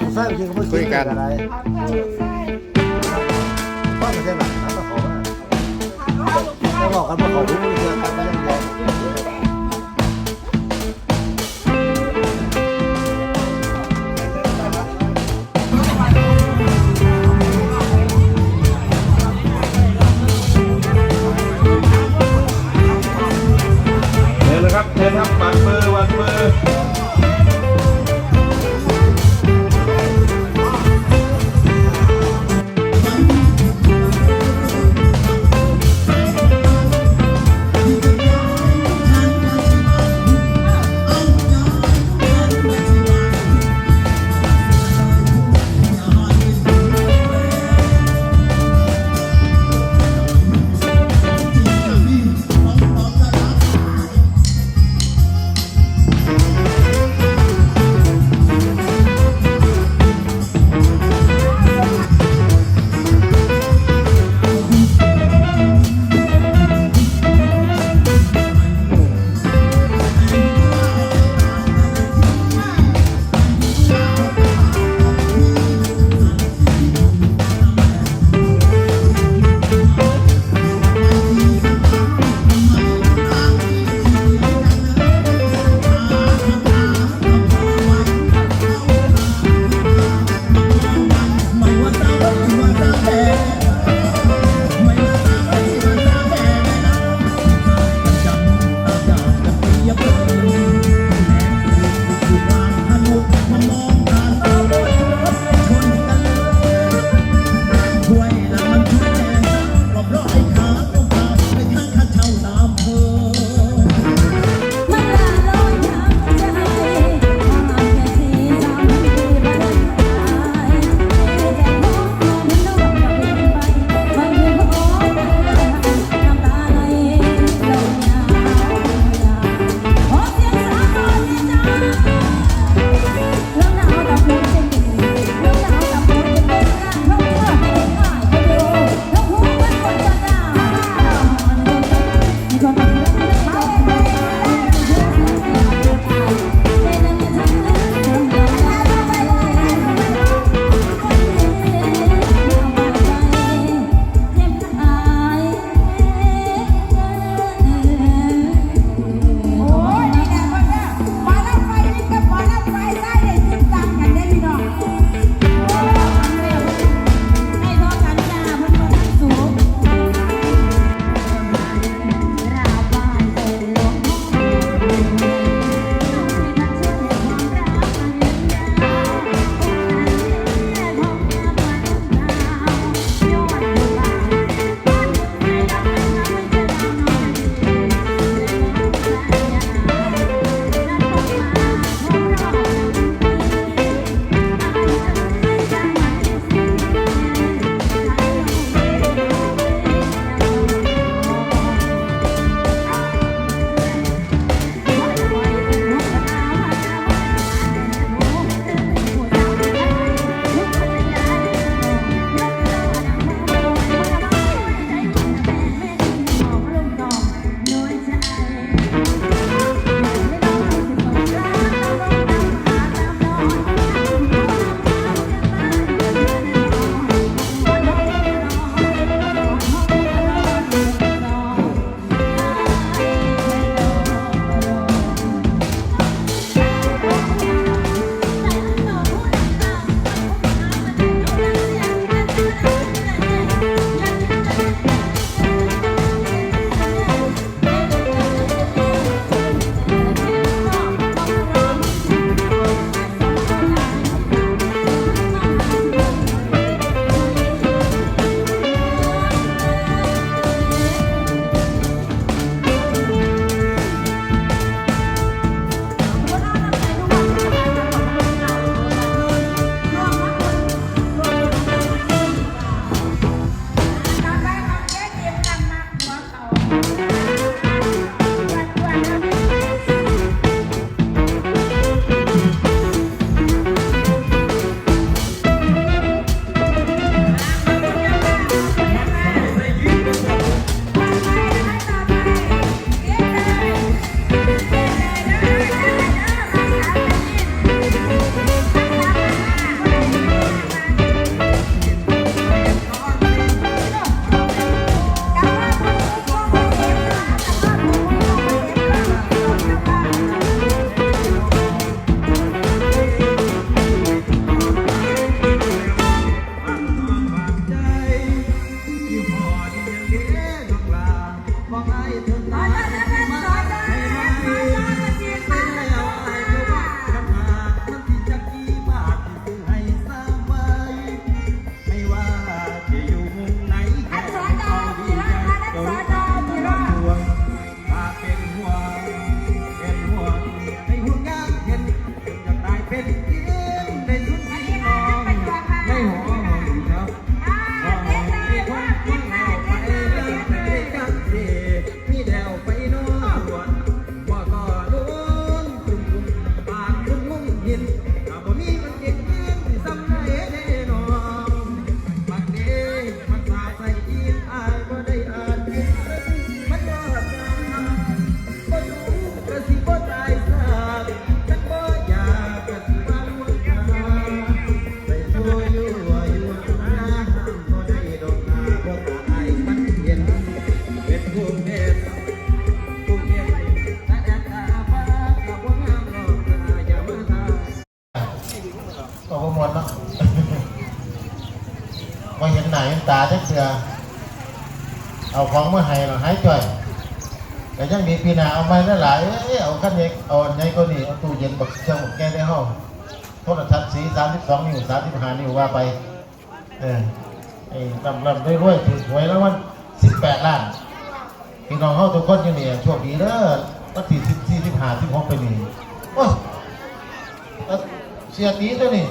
ผู้ชายจริงก็ไม่คุยกันอะไรป้อนกันได้หลังนะก็ขอว่าจะบอกกันว่าเขารู้เรื่องกันก็ยังไงเชิญครับเชิญครับวัดมือวัดมือ สือเอาของมาให้เราหายจ่อยแต่ยังมีพี่นาเอามาหลายเอ้เอาคันเล็กเอาอันก็นี่เอาตู้เย็นบักเครื่องบักแก้ในห้องโทรทัศน์สี32นิ้ว35นิ้วว่าไป เออไอ้ลำลำด้รวยถูกหวยแล้วมัน18ล้านพี่น้องเฮาทุกคนอยู่นี่โชคดีเด้อวันที่14 15 16ไปนี่โอ้เอ้อเสียตีตัวนี้